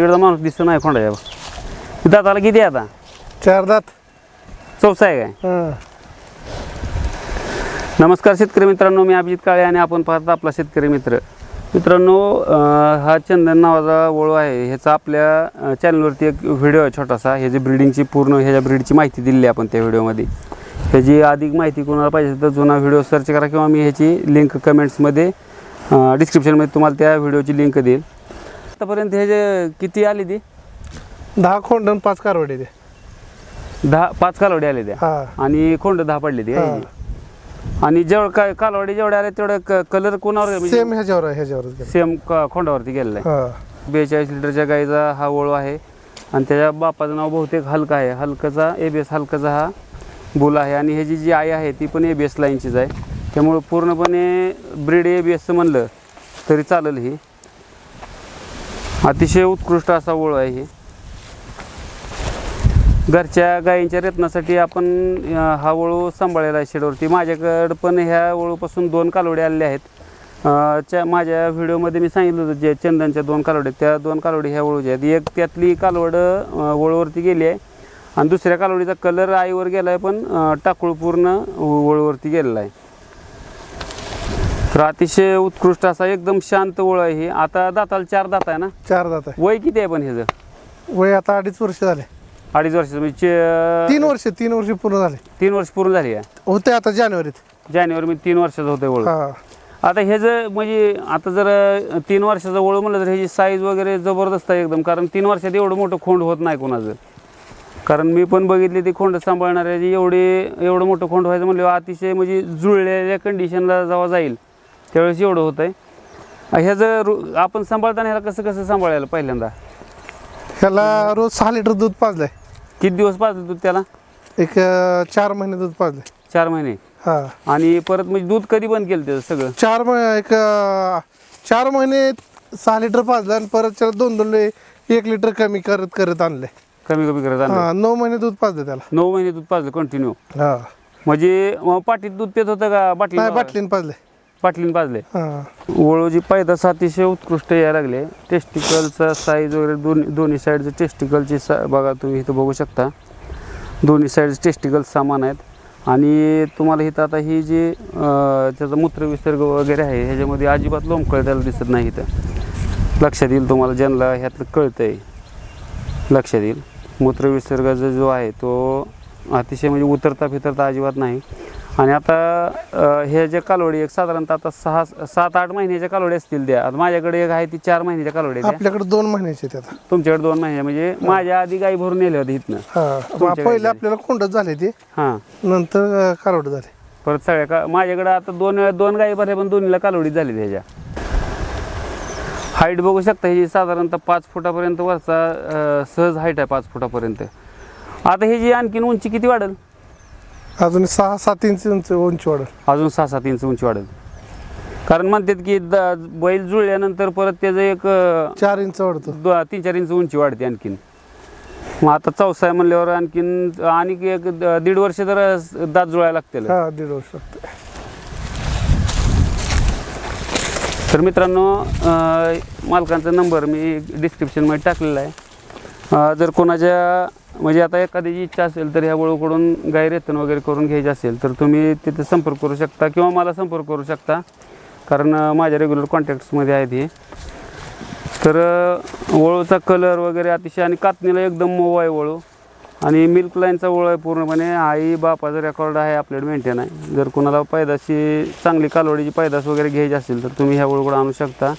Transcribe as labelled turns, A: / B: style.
A: इकडचा माणूस दिसतो नाही खोंडाच्या दाताला किती आता?
B: चार दात.
A: चौसा आहे काय. नमस्कार शेतकरी मित्रांनो मी अभिजित काळे आणि आपण पाहत आपला शेतकरी मित्र. मित्रांनो हा चंदन नावाचा वळू आहे. ह्याचा आपल्या चॅनलवरती एक व्हिडिओ आहे छोटासा. ह्याची ब्रीडिंगची पूर्ण ह्याच्या ब्रीडची माहिती दिली आहे आपण त्या व्हिडिओमध्ये ह्याची अधिक माहिती कोणाला पाहिजे तर जुना व्हिडिओ सर्च करा किंवा मी ह्याची लिंक कमेंट्समध्ये डिस्क्रिप्शनमध्ये तुम्हाला त्या व्हिडिओची लिंक देईल. आतापर्यंत हे जे किती आली ती?
B: दहा खोंड आणि पाच कारवडे ते
A: दहा पाच कालवडी आले त्या?
B: हा.
A: आणि खोंड दहा पडली ती
B: हा.
A: आणि जेवढं काय कालवडी जेवढे आले तेवढं कलर कोणावर आहे? म्हणजे
B: सेम ह्याच्यावर आहे ह्याच्यावरच गेलं.
A: सेम खोंडावरती गेलेला आहे.
B: हा.
A: बेचाळीस लिटरच्या गाईचा हा ओळू आहे. आणि त्याच्या बापाचं नाव बहुतेक हलका आहे. हलकाचा ए बी एस हलकाचा हा बुल आहे. आणि ह्याची जी आई आहे ती पण ए बी एस लाईनचीच आहे. त्यामुळं पूर्णपणे ब्रीड ए बी एसचं म्हणलं तरी चालेल ही. अतिशय उत्कृष्ट असा ओळू आहे हे. घरच्या गायींच्या रत्नासाठी आपण हा वळू सांभाळलेला आहे शेडवरती. माझ्याकडं पण ह्या वळूपासून दोन कालवडे आलेले आहेत. च्या माझ्या व्हिडिओमध्ये मी सांगितलं होतं जे चंदनच्या दोन कालवडे त्या दोन कालवडी ह्या वळूच्या आहेत. एक त्यातली कालवड वळूवरती गेली आहे आणि दुसऱ्या कालवडीचा कलर आईवर गेला आहे पण टाकूळ पूर्ण वळूवरती गेलेला आहे. तर अतिशय उत्कृष्ट असा एकदम शांत वळ आहे ही. आता दाताला चार दात आहे ना?
B: चार दात आहे.
A: वय किती आहे पण ह्याचं?
B: वय आता अडीच वर्ष झाले.
A: अडीच वर्षाचं म्हणजे चे-
B: तीन वर्ष तीन वर्ष पूर्ण झाले.
A: तीन वर्ष पूर्ण झाली आहे?
B: होते आता जानेवारीत.
A: जानेवारी मी तीन वर्षाचं होतं
B: हा.
A: आता हे जर म्हणजे आता जर अं, तीन वर्षाचं वळू म्हणलं तर ह्याची साईज वगैरे जबरदस्त आहे एकदम कारण तीन वर्षात एवढं मोठं खोंड होत नाही कोणाचं. कारण मी पण बघितली ती खोंड सांभाळणाऱ्याची एवढी एवढं मोठं खोंड व्हायचं म्हणलं अतिशय म्हणजे जुळलेल्या कंडिशनला जेव्हा जाईल त्यावेळेस एवढं होतं आहे ह्याचं रु- आपण सांभाळताना ह्याला कसं कसं सांभाळायला पहिल्यांदा?
B: ह्याला रोज सहा लिटर दूध पाजलंय.
A: किती दिवस पाजलं तू त्याला?
B: एक अं, चार महिने दूध पाजलंय.
A: चार महिने?
B: हा.
A: आणि परत म्हणजे दूध कधी बंद केलं त्याचं सगळं?
B: चार मह- एक अं, चार महिने सहा लिटर पाजलं आणि परत त्याला दोन दोन ले- एक लिटर कमी करत करत आणले
A: कमी कमी करत आणलं
B: हा नऊ महिने दूध पाजलं त्याला.
A: नऊ महिने दूध पाजलं कंटिन्यू
B: हा.
A: म्हणजे पाटीत दूध पित होतं का? बाटली
B: नाही बाटलीने पाजले
A: बाटलीन पाजले
B: हा.
A: पायदास अतिशय उत्कृष्ट यायला लागले. टेस्टिकलचा साईज वगैरे दोन्ही दोन्ही साईडचे टेस्टिकलची सा बघा तुम्ही इथं बघू शकता. दोन्ही साईडचे टेस्टिकल सामान आहेत. आणि तुम्हाला इथं आता ही जी त्याचा मूत्रविसर्ग वगैरे आहे ह्याच्यामध्ये अजिबात लोंबकळ त्याला दिसत नाही इथं. लक्षात येईल तुम्हाला ज्यांना ह्यातलं कळतं आहे लक्षात येईल. मूत्रविसर्गाचा जो आहे तो अतिशय म्हणजे उतरता फिरता अजिबात नाही. आणि आता हे जे कालवडी एक साधारणतः आता सहा सात आठ महिन्याच्या कालवडी असतील त्या. आता माझ्याकडे एक आहे ती चार महिन्याच्या त्या.
B: आपल्याकडे दोन महिन्याचे आहेत आता.
A: तुमच्याकडे दोन महिने म्हणजे माझ्या आधी गाई भरून नेल्या होत्या इथनं.
B: हा. पहिले. आपल्याला खोंडच झाले ते.
A: हां.
B: नंतर कारवड झाले.
A: परत सगळ्या का माझ्याकडे आता दोन दोन गाई भरल्या पण दोन्हीला कालवडी झाली त्याच्या हाईट बघू शकता ही साधारणतः पाच फुटापर्यंत वरचा अ, सहज हाईट आहे पाच फुटापर्यंत. आता ही जी आणखीन उंची किती वाढेल?
B: अजून सहा सात इंच उंच उंची वाढेल.
A: अजून सहा सात इंच उंची वाढेल. कारण म्हणतात की द- बैल जुळल्यानंतर परत त्याचं एक अ,
B: चार इंच वाढतो.
A: दो- तीन चार इंच उंची वाढते आणखीन. मग आता चौसा आहे म्हणल्यावर आणखीन आणि एक द- दीड वर्ष तर दात जुळायला लागतील.
B: हा दीड वर्ष लागते.
A: तर मित्रांनो अ, मालकांचा नंबर मी डिस्क्रिप्शनमध्ये टाकलेला आहे. अ, जर कोणाच्या म्हणजे आता एखाद्याची इच्छा असेल तर ह्या वळूकडून गाय रेतन वगैरे करून घ्यायची असेल तर तुम्ही तिथे संपर्क करू शकता किंवा मला संपर्क करू शकता. कारण माझ्या रेग्युलर कॉन्टॅक्ट्समध्ये आहेत हे. तर अ, वळूचा कलर वगैरे अतिशय आणि कातणीला एकदम मऊ आहे वळू आणि मिल्क लाईनचा वळू आहे पूर्णपणे. आई बापाचा रेकॉर्ड आहे आपल्याकडे मेंटेन आहे. जर कोणाला पैदाशी चांगली कालवडीची पैदास वगैरे घ्यायची असेल तर तुम्ही ह्या वळूकडे आणू शकता.